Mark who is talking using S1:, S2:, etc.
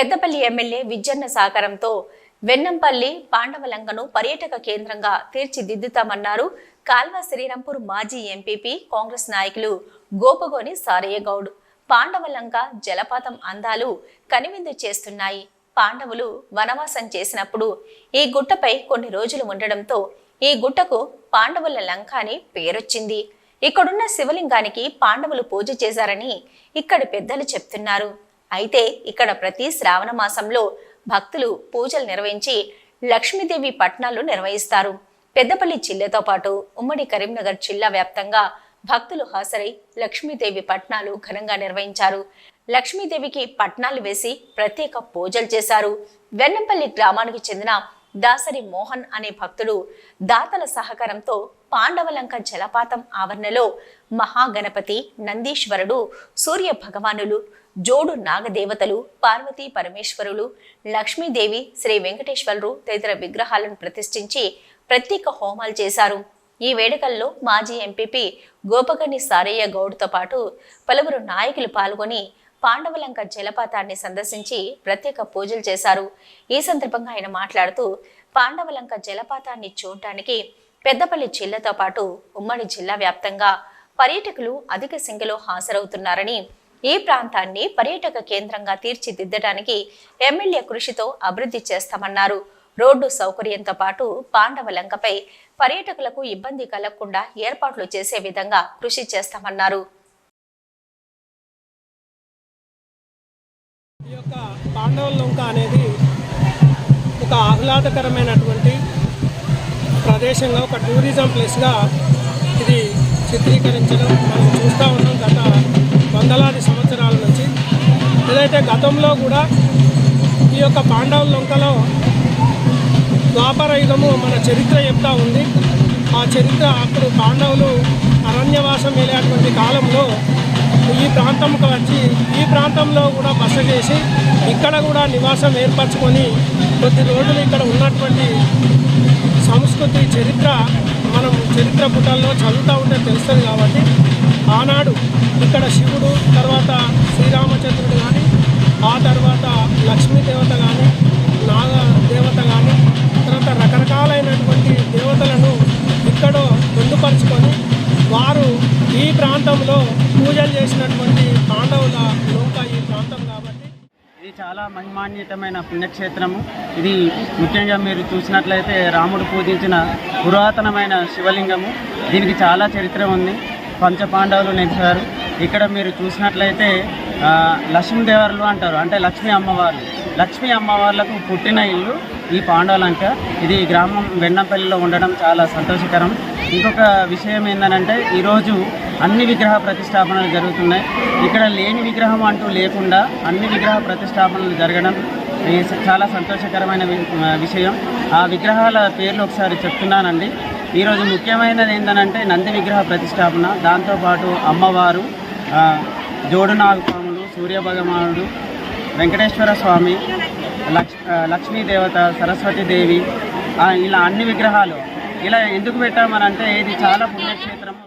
S1: Peddapalli MLA విజ్జన్న సహకారంతో వెన్నంపల్లి పాండవలంకను పర్యాటక కేంద్రంగా తీర్చిదిద్దుతామన్నారు. కాల్వ శ్రీరాంపూర్ మాజీ ఎంపీపీ కాంగ్రెస్ నాయకులు గోపగోని సారయ్య గౌడ్ పాండవలంక జలపాతం అందాలు కనువిందు చేస్తున్నాయి. పాండవులు వనవాసం చేసినప్పుడు ఈ గుట్టపై కొన్ని రోజులు ఉండడంతో ఈ గుట్టకు పాండవుల లంక అని పేరొచ్చింది. ఇక్కడున్న శివలింగానికి పాండవులు పూజ చేశారని ఇక్కడి పెద్దలు చెప్తున్నారు. అయితే ఇక్కడ ప్రతి శ్రావణ మాసంలో భక్తులు పూజలు నిర్వహించి లక్ష్మీదేవి పట్నాలు నిర్వహిస్తారు. పెద్దపల్లి జిల్లాతో పాటు ఉమ్మడి కరీంనగర్ జిల్లా వ్యాప్తంగా భక్తులు హాజరై లక్ష్మీదేవి పట్నాలు ఘనంగా నిర్వహించారు. లక్ష్మీదేవికి పట్నాలు వేసి ప్రత్యేక పూజలు చేశారు. వెన్నంపల్లి గ్రామానికి చెందిన దాసరి మోహన్ అనే భక్తుడు దాతల సహకారంతో పాండవలంక జలపాతం ఆవరణలో మహాగణపతి నందీశ్వరుడు సూర్య భగవానులు జోడు నాగదేవతలు పార్వతీ పరమేశ్వరులు లక్ష్మీదేవి శ్రీ వెంకటేశ్వరులు తదితర విగ్రహాలను ప్రతిష్ఠించి ప్రత్యేక హోమాలు చేశారు. ఈ వేడుకల్లో మాజీ ఎంపీపీ గోపకర్ణి సారయ్య గౌడ్తో పాటు పలువురు నాయకులు పాల్గొని పాండవలంక జలపాతాన్ని సందర్శించి ప్రత్యేక పూజలు చేశారు. ఈ సందర్భంగా ఆయన మాట్లాడుతూ పాండవలంక జలపాతాన్ని చూడటానికి పెద్దపల్లి జిల్లాతో పాటు ఉమ్మడి జిల్లా వ్యాప్తంగా పర్యాటకులు అధిక సంఖ్యలో హాజరవుతున్నారని ఈ ప్రాంతాన్ని పర్యాటక కేంద్రంగా తీర్చిదిద్దడానికి ఎమ్మెల్యే కృషితో అభివృద్ధి చేస్తామన్నారు. రోడ్డు సౌకర్యంతో పాటు పాండవలంకపై పర్యాటకులకు ఇబ్బంది కలగకుండా ఏర్పాట్లు చేసే విధంగా కృషి చేస్తామన్నారు.
S2: ఈ యొక్క పాండవుల అనేది ఒక ఆహ్లాదకరమైనటువంటి ప్రదేశంగా ఒక టూరిజం ప్లేస్గా ఇది చిత్రీకరించడం మనం చూస్తూ ఉన్నాం గత అయితే గతంలో కూడా ఈ యొక్క పాండవుల లొంకలో ద్వాపరయుగము మన చరిత్ర చెప్తా ఉంది ఆ చరిత్ర అప్పుడు పాండవులు అరణ్యవాసం వెళ్ళేటువంటి కాలంలో ఈ ప్రాంతంకి వచ్చి ఈ ప్రాంతంలో కూడా బస చేసి ఇక్కడ కూడా నివాసం ఏర్పరచుకొని కొద్ది రోజులు ఇక్కడ ఉన్నటువంటి సంస్కృతి చరిత్ర మనం చరిత్ర పుటల్లో చదువుతూ ఉంటే తెలుస్తుంది కాబట్టి ఆనాడు ఇక్కడ శివుడు తర్వాత శ్రీరామచంద్రుడు కానీ ఆ తర్వాత లక్ష్మీ దేవత కానీ నాగ దేవత కానీ తర్వాత రకరకాలైనటువంటి దేవతలను ఇక్కడ పొందుపరుచుకొని వారు ఈ ప్రాంతంలో పూజలు చేసినటువంటి పాండవుల లోక ఈ ప్రాంతం కాబట్టి.
S3: ఇది చాలా మహిమాన్వితమైన పుణ్యక్షేత్రము. ఇది ముఖ్యంగా మీరు చూసినట్లయితే రాముడు పూజించిన పురాతనమైన శివలింగము. దీనికి చాలా చరిత్ర ఉంది. పంచపాండవులు నెలిచారు. ఇక్కడ మీరు చూసినట్లయితే లక్ష్మీదేవర్లు అంటారు. అంటే లక్ష్మీ అమ్మవార్లు లక్ష్మీ అమ్మవార్లకు పుట్టిన ఇల్లు ఈ పాండవలంక ఇది గ్రామం వెన్నంపల్లిలో ఉండడం చాలా సంతోషకరం. ఇంకొక విషయం ఏంటంటే ఈరోజు అన్ని విగ్రహ ప్రతిష్టాపనలు జరుగుతున్నాయి. ఇక్కడ లేని విగ్రహం అంటూ లేకుండా అన్ని విగ్రహ ప్రతిష్టాపనలు జరగడం చాలా సంతోషకరమైన విషయం. ఆ విగ్రహాల పేర్లు ఒకసారి చెప్తున్నానండి. ఈరోజు ముఖ్యమైనది ఏంటంటే నంది విగ్రహ ప్రతిష్టాపన. దాంతోపాటు అమ్మవారు ఆ, జోడు నాగపాములు సూర్యభగవానుడు వెంకటేశ్వర స్వామి లక్ష్ లక్ష్మీదేవత సరస్వతీదేవి దేవి ఇలా అన్ని విగ్రహాలు. ఇలా ఎందుకు పెట్టామనంటే ఇది చాలా పుణ్యక్షేత్రం